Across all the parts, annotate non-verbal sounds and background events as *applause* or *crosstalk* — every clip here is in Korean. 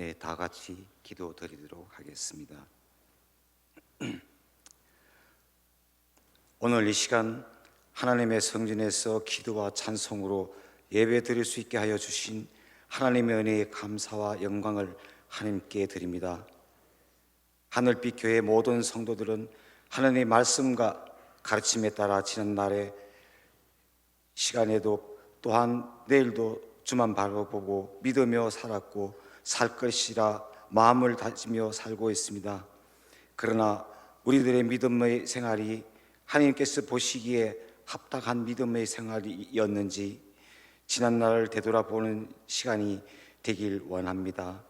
네, 다 같이 기도 드리도록 하겠습니다. *clears throat* 오늘 이 시간 하나님의 성전에서 기도와 찬송으로 예배 드릴 수 있게 하여 주신 하나님의 은혜에 감사와 영광을 하나님께 드립니다. 하늘빛 교회 모든 성도들은 하나님의 말씀과 가르침에 따라 지난 날에 시간에도 또한 내일도 주만 바라보고 믿으며 살았고 살 것이라 마음을 다지며 살고 있습니다. 그러나 우리들의 믿음의 생활이 하나님께서 보시기에 합당한 믿음의 생활이었는지 지난 날을 되돌아보는 시간이 되길 원합니다.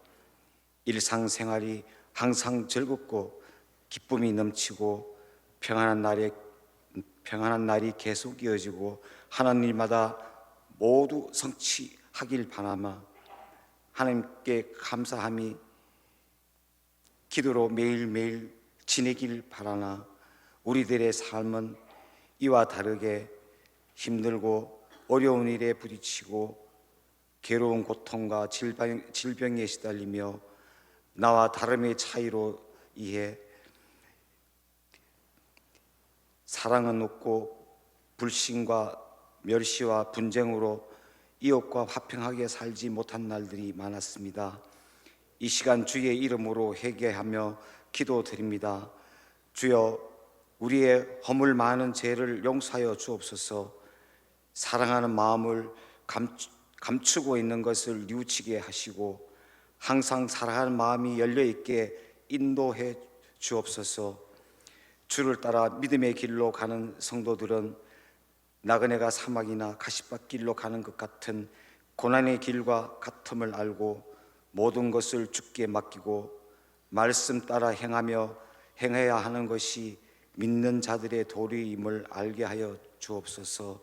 일상생활이 항상 즐겁고 기쁨이 넘치고 평안한 날에 평안한 날이 계속 이어지고 하나님마다 모두 성취하길 바라마 하나님께 감사함이 기도로 매일매일 지내길 바라나 우리들의 삶은 이와 다르게 힘들고 어려운 일에 부딪히고 괴로운 고통과 질병, 질병에 시달리며 나와 다름의 차이로 이해 사랑은 없고 불신과 멸시와 분쟁으로 이웃과 화평하게 살지 못한 날들이 많았습니다. 이 시간 주의 이름으로 회개하며 기도드립니다. 주여 우리의 허물 많은 죄를 용서하여 주옵소서. 사랑하는 마음을 감추, 감추고 있는 것을 뉘우치게 하시고 항상 사랑하는 마음이 열려 있게 인도해 주옵소서. 주를 따라 믿음의 길로 가는 성도들은 나그네가 사막이나 가시밭길로 가는 것 같은 고난의 길과 같음을 알고 모든 것을 주께 맡기고 말씀 따라 행하며 행해야 하는 것이 믿는 자들의 도리임을 알게 하여 주옵소서.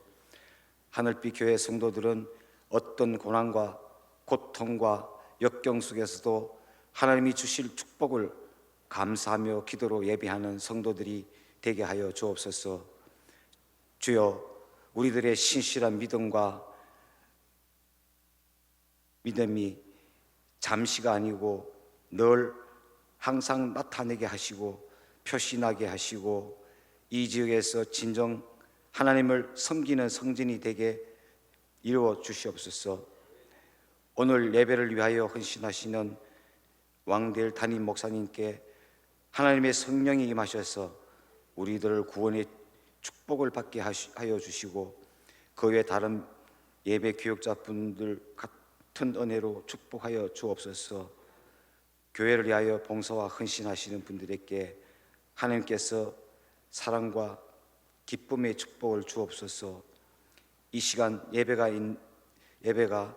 하늘빛 교회 성도들은 어떤 고난과 고통과 역경 속에서도 하나님이 주실 축복을 감사하며 기도로 예배하는 성도들이 되게 하여 주옵소서. 주여 우리들의 신실한 믿음과 믿음이 잠시가 아니고 늘 항상 나타내게 하시고 표시나게 하시고 이 지역에서 진정 하나님을 섬기는 성진이 되게 이루어 주시옵소서. 오늘 예배를 위하여 헌신하시는 왕델 담임 목사님께 하나님의 성령이 임하셔서 우리들을 구원의 축복을 받게 하여 주시고 그 외 다른 예배 교육자분들 같은 은혜로 축복하여 주옵소서. 교회를 위하여 봉사와 헌신하시는 분들에게 하나님께서 사랑과 기쁨의 축복을 주옵소서. 이 시간 예배가 인, 예배가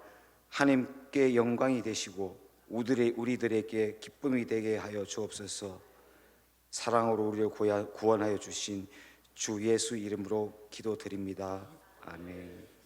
하나님께 영광이 되시고 우리들의, 우리들에게 기쁨이 되게 하여 주옵소서. 사랑으로 우리를 구원하여 주신 주 예수 이름으로 기도드립니다. 아멘.